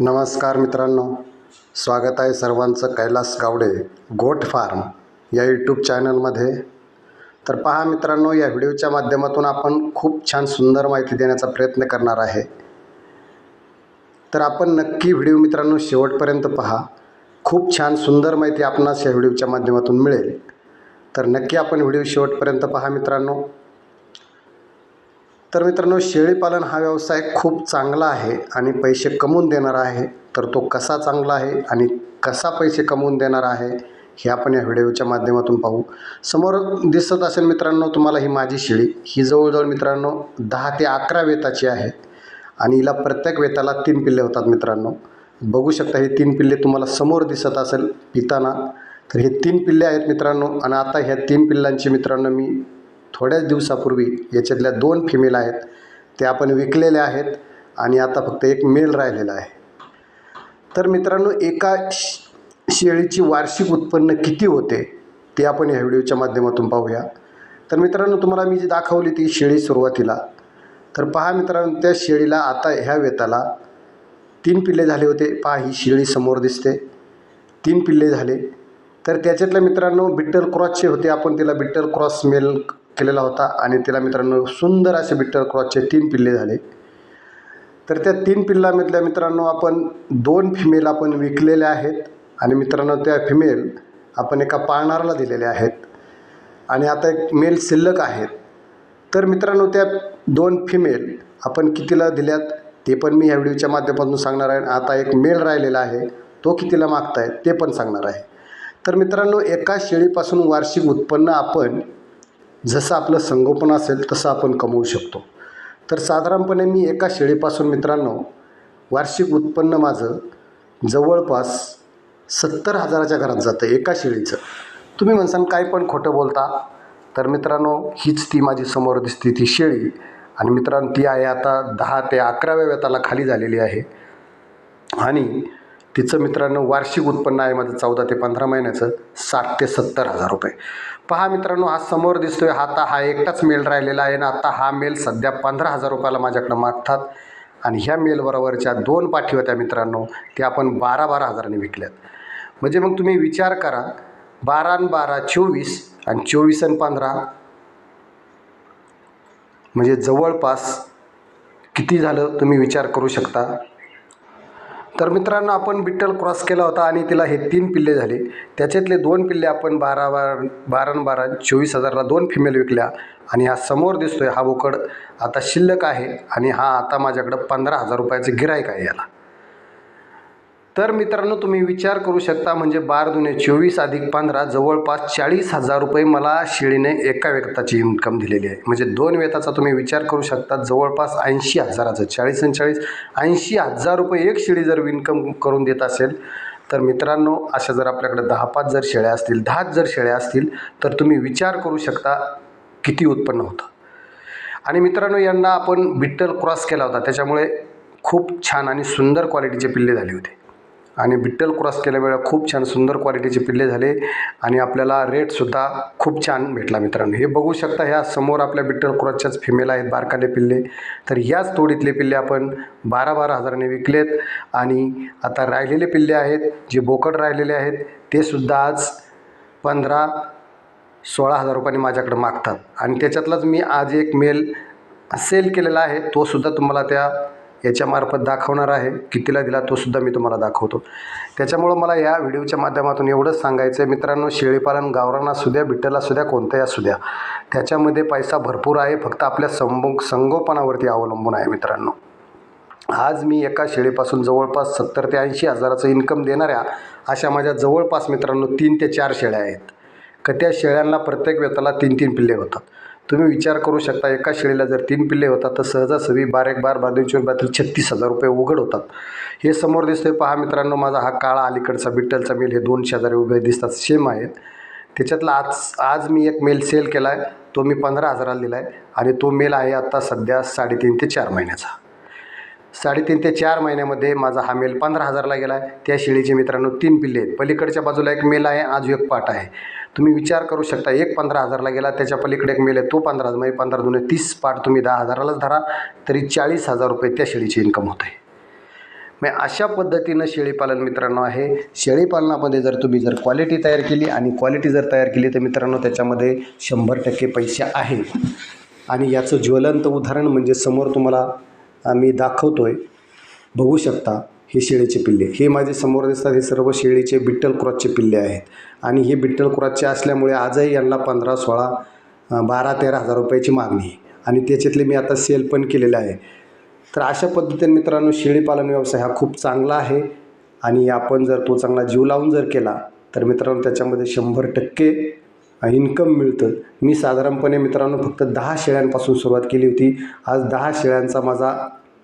नमस्कार मित्रांनो स्वागत आहे सर्वांचं कैलास गावडे गोट फार्म या यूट्यूब चॅनलमध्ये. तर पहा मित्रांनो या व्हिडिओच्या माध्यमातून आपण खूप छान सुंदर माहिती देण्याचा प्रयत्न करणार आहे. तर आपण नक्की व्हिडिओ मित्रांनो शेवटपर्यंत पहा. खूप छान सुंदर माहिती आपणास या व्हिडिओच्या माध्यमातून मिळेल. तर नक्की आपण व्हिडिओ शेवटपर्यंत पहा मित्रांनो. तर मित्रांनो शेळीपालन हा व्यवसाय खूप चांगला आहे आणि पैसे कमवून देणारा आहे. तर तो कसा चांगला आहे आणि कसा पैसे कमवून देणारा आहे हे आपण या व्हिडिओच्या माध्यमातून पाहू. समोर दिसत असेल मित्रांनो तुम्हाला ही माझी शेळी. ही जवळजवळ मित्रांनो दहा ते अकरा वेताची आहे आणि हिला प्रत्येक वेताला तीन पिल्ले होतात मित्रांनो. बघू शकता हे तीन पिल्ले तुम्हाला समोर दिसत असेल पिताना. तर हे तीन पिल्ले आहेत मित्रांनो आणि आता ह्या तीन पिल्लांची मित्रांनो मी थोड्याच दिवसापूर्वी याच्यातल्या दोन फिमेल आहेत. ते आपण विकलेले आहेत आणि आता फक्त एक मेल राहिलेला आहे. तर मित्रांनो एका शेळीची वार्षिक उत्पन्न किती होते ते आपण या व्हिडिओच्या माध्यमातून पाहूया. तर मित्रांनो तुम्हाला मी जी दाखवली ती शेळी सुरुवातीला. तर पहा मित्रांनो त्या शेळीला आता ह्या वेताला तीन पिल्ले झाले होते. पहा ही शेळी समोर दिसते. तीन पिल्ले झाले. तर त्याच्यातल्या मित्रांनो बिट्टल क्रॉसचे होते आपण तिला बिट्टल क्रॉस मेल केलेला होता आणि तिला मित्रांनो सुंदर असे बिट्टर क्रॉसचे तीन पिल्ले झाले. तर त्या तीन पिल्लामधल्या मित्रांनो आपण दोन फिमेल आपण विकलेल्या आहेत आणि मित्रांनो त्या फिमेल आपण एका पाळणाराला दिलेल्या आहेत. आणि आता एक मेल शिल्लक आहेत. तर मित्रांनो त्या दोन फिमेल आपण कितीला दिल्यात ते पण मी ह्या व्हिडिओच्या माध्यमातून सांगणार आहे. आता एक मेल राहिलेला आहे. तो कितीला मागताय ते पण सांगणार आहे. तर मित्रांनो एका शेळीपासून वार्षिक उत्पन्न आपण जसं आपलं संगोपन असेल तसं आपण कमवू शकतो. तर साधारणपणे मी एका शेळीपासून मित्रांनो वार्षिक उत्पन्न माझं जवळपास सत्तर हजाराच्या घरात जातं एका शेळीचं. तुम्ही म्हणसान काय पण खोटं बोलता तर मित्रांनो हीच ती माझी समोर दिसते ती शेळी. आणि मित्रांनो ती आहे आता दहा ते अकराव्या वेताला खाली झालेली आहे. आणि तिचं मित्रांनो वार्षिक उत्पन्न आहे माझं चौदा ते पंधरा महिन्याचं साठ ते सत्तर हजार रुपये. पहा मित्रांनो हा समोर दिसतोय हा आता हा एकटाच मेल राहिलेला आहे ना आता हा मेल सध्या पंधरा हजार रुपयाला माझ्याकडं मागतात. आणि ह्या मेलबरोबरच्या दोन पाठी होत्या मित्रांनो त्या आपण बारा बारा हजारांनी विकल्यात. म्हणजे मग तुम्ही विचार करा बारा आणि बारा चोवीस आणि चोवीस आणि पंधरा म्हणजे जवळपास किती झालं तुम्ही विचार करू शकता? तर मित्रांनो आपण बिट्टल क्रॉस केला होता आणि तिला हे तीन पिल्ले झाले. त्याच्यातले दोन पिल्ले आपण बारा बार बारा बारा चोवीस हजारला दोन फिमेल विकल्या. आणि हा समोर दिसतोय हा बोकड. आता शिल्लक आहे आणि हा आता माझ्याकडं पंधरा हजार रुपयाचं गिरायक आहे याला. तर मित्रांनो तुम्ही विचार करू शकता म्हणजे बार दुने चोवीस अधिक पंधरा जवळपास चाळीस हजार रुपये मला शेळीने एका व्यक्ताची इन्कम दिलेली आहे. म्हणजे दोन वेताचा तुम्ही विचार करू शकता जवळपास ऐंशी हजाराचं चाळीस आणि चाळीस ऐंशी हजार रुपये एक शेळी जर इन्कम करून देत असेल तर मित्रांनो अशा जर आपल्याकडे दहा पाच जर शेळ्या असतील दहाच जर शेळ्या असतील तर तुम्ही विचार करू शकता किती उत्पन्न होतं. आणि मित्रांनो यांना आपण बिट्टल क्रॉस केला होता त्याच्यामुळे खूप छान आणि सुंदर क्वालिटीचे पिल्ले झाले होते. आणि बिट्टल क्रॉस केल्यामुळे खूप छान सुंदर क्वालिटीचे पिल्ले झाले आणि आपल्याला रेटसुद्धा खूप छान भेटला मित्रांनो. हे बघू शकता ह्या समोर आपल्या बिट्टल क्रॉसच्याच फिमेल आहेत बारकाले पिल्ले. तर याच तोडीतले पिल्ले आपण बारा बारा हजाराने विकलेत आणि आता राहिलेले पिल्ले आहेत जे बोकड राहिलेले आहेत ते सुद्धा आज पंधरा सोळा हजार रुपयांनी माझ्याकडे मागतात. आणि त्याच्यातलाच मी आज एक मेल सेल केलेला आहे तो सुद्धा तुम्हाला त्या याच्यामार्फत दाखवणार आहे. कितीला दिला तो सुद्धा मी तुम्हाला दाखवतो. त्याच्यामुळं मला या व्हिडिओच्या माध्यमातून एवढंच सांगायचं आहे मित्रांनो शेळीपालन गावरान असू द्या बिट्टल असू द्या कोणताही असू द्या त्याच्यामध्ये पैसा भरपूर आहे. फक्त आपल्या संभो संगोपनावरती अवलंबून आहे मित्रांनो. आज मी एका शेळीपासून जवळपास सत्तर ते ऐंशी हजाराचं इन्कम देणाऱ्या अशा माझ्या जवळपास मित्रांनो तीन ते चार शेळ्या आहेत. का त्या शेळ्यांना प्रत्येक व्यताला तीन तीन पिल्ले होतात. तुम्ही विचार करू शकता एका शेळीला जर तीन पिल्ले होतात तर सहजासहजी बार एक बार बादून रुपयातील छत्तीस हजार रुपये उघड होतात. हे समोर दिसतोय पहा मित्रांनो माझा हा काळा अलीकडचा बिट्टलचा मेल. हे दोन शेजारी उभे दिसतात सेम आहेत. त्याच्यातला आज आज मी एक मेल सेल केला आहे तो मी पंधरा हजाराला दिला आहे आणि तो मेल आहे आत्ता सध्या साडेतीन ते चार महिन्याचा. साडेतीन ते चार महिन्यामध्ये माझा हा मेल पंधरा हजारला गेला आहे. त्या शेळीचे मित्रांनो तीन पिल्ले आहेत. पलीकडच्या बाजूला एक मेल आहे आज एक पाठ आहे. तुम्ही विचार करू शकता एक पंधरा हजारला गेला त्याच्या पलीकडे एक मेल आहे तो पंधरा हजार म्हणजे पंधरा दोन तीस पाठ तुम्ही दहा हजारालाच धरा तरी चाळीस हजार रुपये त्या शेळीची इन्कम होत. आहे मग म्हणजे अशा पद्धतीनं शेळीपालन मित्रांनो आहे. शेळीपालनामध्ये जर तुम्ही जर क्वालिटी तयार केली आणि क्वालिटी जर तयार केली तर मित्रांनो त्याच्यामध्ये शंभर टक्के पैसे आहेत आणि याचं ज्वलंत उदाहरण म्हणजे समोर तुम्हाला आम्ही दाखवतो आहे बघू शकता हे शेळीचे पिल्ले. हे माझे समोर दिसतात हे सर्व शेळीचे बिट्टल क्रॉसचे पिल्ले आहेत. आणि हे बिट्टल क्रॉसचे असल्यामुळे आजही यांना पंधरा सोळा बारा तेरा हजार रुपयाची मागणी आहे. आणि त्याच्यातले मी आता सेल पण केलेलं आहे. तर अशा पद्धतीने मित्रांनो शेळीपालन व्यवसाय हा खूप चांगला आहे. आणि आपण जर तो चांगला जीव लावून जर केला तर मित्रांनो त्याच्यामध्ये शंभर टक्के इन्कम मिळतं. मी साधारणपणे मित्रांनो फक्त दहा शेळ्यांपासून सुरुवात केली होती. आज दहा शेळ्यांचा माझा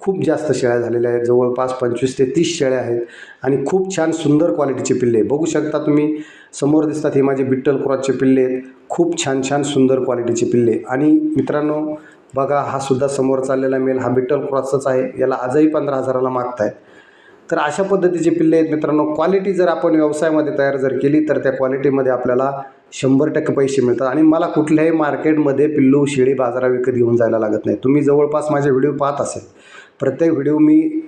खूप जास्त शेळ्या झालेल्या आहेत. जवळपास पंचवीस ते तीस शेळ्या आहेत. आणि खूप छान सुंदर क्वालिटीचे पिल्ले बघू शकता तुम्ही समोर दिसतात हे माझे बिट्टल क्रॉसचे पिल्ले आहेत. खूप छान छान सुंदर क्वालिटीचे पिल्ले आणि मित्रांनो बघा हा सुद्धा समोर चाललेला मेल हा बिट्टल क्रॉसचाच आहे. याला आजही पंधरा हजाराला मागतायत तर अशा पद्धतीचे पिल्ले आहेत मित्रांनो. क्वालिटी जर आपण व्यवसायामध्ये तयार जर केली तर त्या क्वालिटीमध्ये आपल्याला शंभर टक्के पैसे मिळतात आणि मला कुठल्याही मार्केटमध्ये पिल्लू शेळी बाजारा विकत घेऊन जायला लागत नाही. तुम्ही जवळपास माझे व्हिडिओ पाहत असेल. प्रत्येक व्हिडिओ मी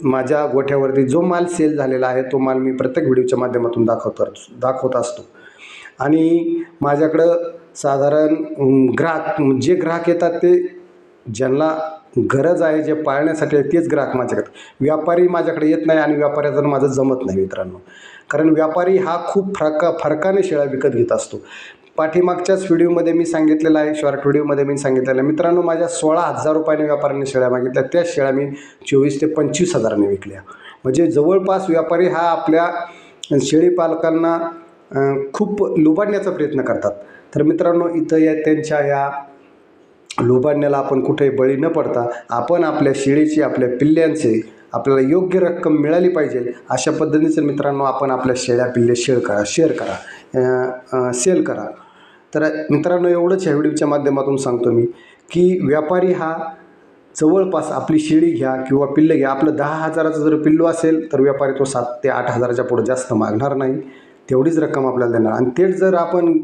माझ्या गोठ्यावरती जो माल सेल झालेला आहे तो माल मी प्रत्येक व्हिडिओच्या माध्यमातून दाखवत दाखवत असतो. आणि माझ्याकडं साधारण ग्राहक जे ग्राहक येतात ते ज्यांना गरज आहे जे पाळण्यासाठी तेच ग्राहक माझ्याकडे व्यापारी माझ्याकडे येत नाही आणि व्यापाऱ्याचं माझं जमत नाही मित्रांनो. कारण व्यापारी हा खूप फरका फरकाने शेळ्या विकत घेत असतो. पाठीमागच्याच व्हिडिओमध्ये मी सांगितलेलं आहे शॉर्ट व्हिडिओमध्ये मी सांगितलेलं आहे. मित्रांनो माझ्या सोळा हजार रुपयाने व्यापाऱ्याने शेळ्या मागितल्या. त्या शेळ्या मी चोवीस ते पंचवीस हजाराने विकल्या. म्हणजे जवळपास व्यापारी हा आपल्या शेळी पालकांना खूप लुबाडण्याचा प्रयत्न करतात. तर मित्रांनो इथं या त्यांच्या या लोबाडण्याला आपण कुठेही बळी न पडता आपण आपल्या शेळीची आपल्या पिल्ल्यांचे आपल्याला योग्य रक्कम मिळाली पाहिजे. अशा पद्धतीचं मित्रांनो आपण आपल्या शेळ्या पिल्ले शेअर करा शेअर करा सेल करा. तर मित्रांनो एवढंच ह्या व्हिडिओच्या माध्यमातून सांगतो मी की व्यापारी हा जवळपास आपली शेळी घ्या किंवा पिल्लं घ्या. आपलं दहा हजाराचं जर पिल्लू असेल तर व्यापारी तो सात ते आठ हजाराच्या पुढं जास्त मागणार नाही. तेवढीच रक्कम आपल्याला देणार. आणि तेच जर आपण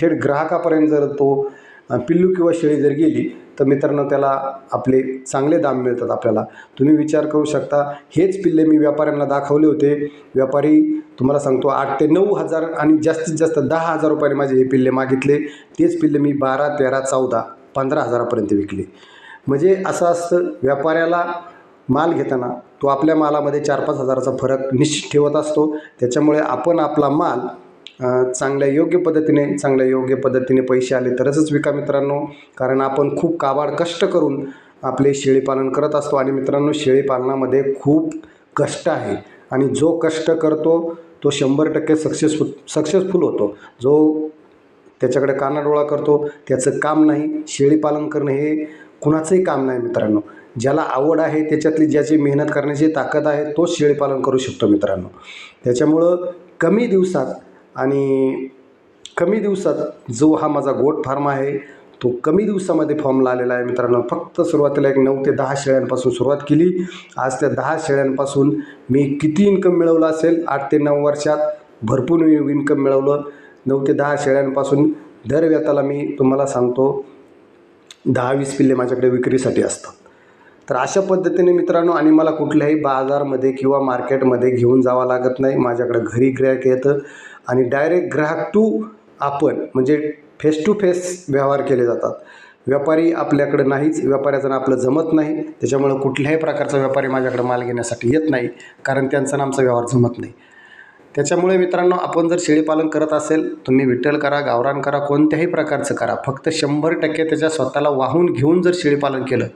थेट ग्राहकापर्यंत जर तो पिल्लू किंवा शेळी जर गेली तर मित्रांनो त्याला आपले चांगले दाम मिळतात आपल्याला. तुम्ही विचार करू शकता हेच पिल्ले मी व्यापाऱ्यांना दाखवले होते. व्यापारी तुम्हाला सांगतो आठ ते नऊ हजार आणि जास्तीत जास्त दहा हजार रुपयाने माझे हे पिल्ले मागितले. तेच पिल्ले मी बारा तेरा चौदा पंधरा हजारापर्यंत विकले. म्हणजे असं असतं व्यापाऱ्याला माल घेताना तो आपल्या मालामध्ये चार पाच हजाराचा फरक निश्चित ठेवत असतो. त्याच्यामुळे आपण आपला माल चांगल्या योग्य पद्धतीने चांगल्या योग्य पद्धतीने पैसे आले तरच विका मित्रांनो. कारण आपण खूप काबाड कष्ट करून आपले शेळीपालन करत असतो आणि मित्रांनो शेळीपालनामध्ये खूप कष्ट आहे. आणि जो कष्ट करतो तो शंभर टक्के सक्सेसफुल सक्सेसफुल होतो. जो त्याच्याकडे कानाडोळा करतो त्याचं काम नाही. शेळीपालन करणं हे कुणाचंही काम नाही मित्रांनो. ज्याला आवड आहे त्याच्यातली ज्याची मेहनत करण्याची ताकद आहे तोच शेळीपालन करू शकतो मित्रांनो. त्याच्यामुळं कमी दिवसात आणि कमी दिवसात जो हा माझा गोट फार्म आहे तो कमी दिवसामध्ये फॉर्मला आलेला आहे. मित्रांनो फक्त सुरुवातीला एक नऊ ते दहा शेळ्यांपासून सुरुवात केली. आज त्या दहा शेळ्यांपासून मी किती इन्कम मिळवलं असेल आठ ते नऊ वर्षात भरपूर इन्कम मिळवलं. नऊ ते दहा शेळ्यांपासून दर व्यताला मी तुम्हाला सांगतो दहा वीस पिल्ले माझ्याकडे विक्रीसाठी असतात. तर अशा पद्धतीने मित्रांनो आणि मला कुठल्याही बाजारमध्ये किंवा मार्केटमध्ये घेऊन जावं लागत नाही. माझ्याकडे घरी ग्राहक येतं आणि डायरेक्ट ग्राहक टू आपण म्हणजे फेस टू फेस व्यवहार केले जातात. व्यापारी आपल्याकडे नाहीच व्यापाऱ्याचं आपलं जमत नाही. त्याच्यामुळं कुठल्याही प्रकारचा व्यापारी माझ्याकडे माल घेण्यासाठी येत नाही कारण त्यांचा ना आमचा व्यवहार जमत नाही. त्याच्यामुळे मित्रांनो आपण जर शेळीपालन करत असेल तुम्ही विठ्ठल करा गावरान करा कोणत्याही प्रकारचं करा. फक्त शंभर टक्के त्याच्या स्वतःला वाहून घेऊन जर शेळीपालन केलं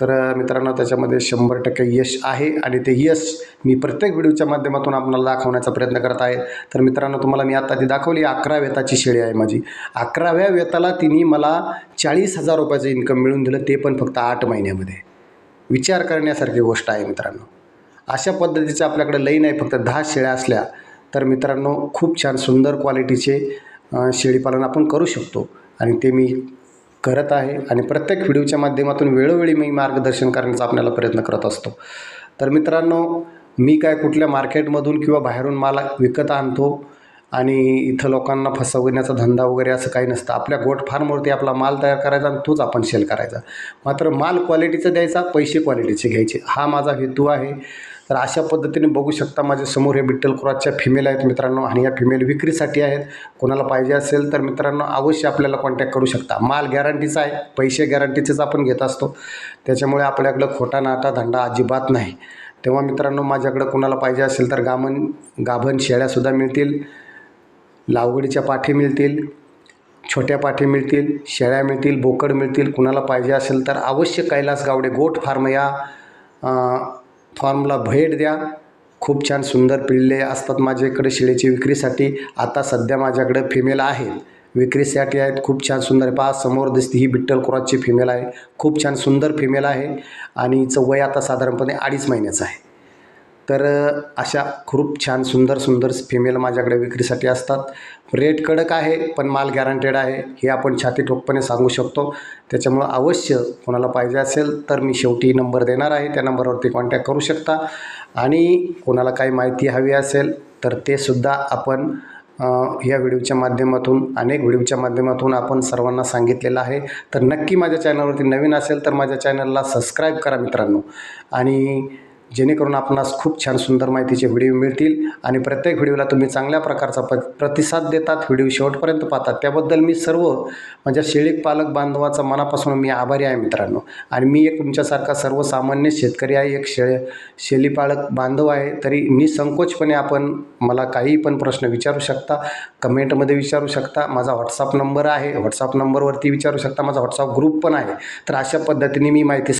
तर मित्रांनो त्याच्यामध्ये शंभर टक्के यश आहे आणि ते यश मी प्रत्येक व्हिडिओच्या माध्यमातून आपल्याला दाखवण्याचा प्रयत्न करत आहे. तर मित्रांनो तुम्हाला मी आत्ता ती दाखवली अकरा वेताची शेळी आहे माझी. अकराव्या वेताला तिने मला चाळीस हजार रुपयाचं इन्कम मिळून दिलं ते पण फक्त आठ महिन्यामध्ये. विचार करण्यासारखी गोष्ट आहे मित्रांनो. अशा पद्धतीचं आपल्याकडे लई नाही फक्त दहा शेळ्या असल्या. तर मित्रांनो खूप छान सुंदर क्वालिटीचे शेळीपालन आपण करू शकतो. आणि ते मी करत आहे आणि प्रत्येक व्हिडिओच्या माध्यमातून वेळोवेळी मी मार्गदर्शन करण्याचा आपल्याला प्रयत्न करत असतो. तर मित्रांनो मी काय कुठल्या मार्केटमधून किंवा बाहेरून माल विकत आणतो आणि इथं लोकांना फसवण्याचा धंदा वगैरे असं काही नसतं. आपल्या गोट फार्मवरती आपला माल तयार करायचा आणि तोच आपण सेल करायचा. मात्र माल क्वालिटीचा द्यायचा पैसे क्वालिटीचे घ्यायचे. हा माझा हेतू आहे. तर अशा पद्धतीने बघू शकता माझ्यासमोर हे बिट्टल क्रॉसच्या फिमेल आहेत मित्रांनो. आणि या फिमेल विक्रीसाठी आहेत. कोणाला पाहिजे असेल तर मित्रांनो अवश्य आपल्याला कॉन्टॅक्ट करू शकता. माल गॅरंटीचा आहे. पैसे गॅरंटीचेच आपण घेत असतो. त्याच्यामुळे आपल्याकडं खोटा नाटा धंदा अजिबात नाही. तेव्हा मित्रांनो माझ्याकडं कोणाला पाहिजे असेल तर गामन गाभण शेळ्यासुद्धा मिळतील. लावगडीच्या पाठी मिळतील. छोट्या पाठी मिळतील. शेळ्या मिळतील. बोकड मिळतील. कुणाला पाहिजे असेल तर अवश्य कैलास गावडे गोट फार्म या फॉर्मला भेट द्या. खूप छान सुंदर पिल्ले असतात माझ्याकडे शेळीची विक्रीसाठी आता सध्या माझ्याकडे फिमेल आहेत विक्रीसाठी आहेत. खूप छान सुंदर आहे. पहा समोर दिसते ही बिट्टल क्रॉसची फिमेल आहे. खूप छान सुंदर फिमेल आहे. आणि हिचं वय आता साधारणपणे अडीच महिन्याचं आहे. तर अशा खूप छान सुंदर सुंदर फिमेल माझ्याकडे विक्रीसाठी असतात. रेट कडक आहे पण माल गॅरंटेड आहे. हे आपण छाती ठोकपणे सांगू शकतो. त्याच्यामुळं अवश्य कोणाला पाहिजे असेल तर मी शेवटी नंबर देणार आहे. त्या नंबरवरती कॉन्टॅक्ट करू शकता. आणि कोणाला काही माहिती हवी असेल तर ते सुद्धा आपण या व्हिडिओच्या माध्यमातून अनेक व्हिडिओच्या माध्यमातून आपण सर्वांना सांगितलेलं आहे. तर नक्की माझ्या चॅनलवरती नवीन असेल तर माझ्या चॅनलला सबस्क्राईब करा मित्रांनो. आणि जेणेकरून आपणास खूप छान सुंदर माहितीचे व्हिडिओ मिळतील आणि प्रत्येक व्हिडिओला तुम्ही चांगल्या प्रकारचा प प्रतिसाद देतात व्हिडिओ शेवटपर्यंत पाहतात. त्याबद्दल मी सर्व माझ्या शेळी पालक बांधवाचा मनापासून मी आभारी आहे मित्रांनो. आणि मी एक तुमच्यासारखा सर्वसामान्य शेतकरी आहे एक शेळ शेळीपालक बांधव आहे तरी निसंकोचपणे आपण मला काही पण प्रश्न विचारू शकता कमेंटमध्ये विचारू शकता. माझा व्हॉट्सअप नंबर आहे व्हॉट्सअप नंबरवरती विचारू शकता. माझा व्हॉट्सअप ग्रुप पण आहे. तर अशा पद्धतीने मी माहिती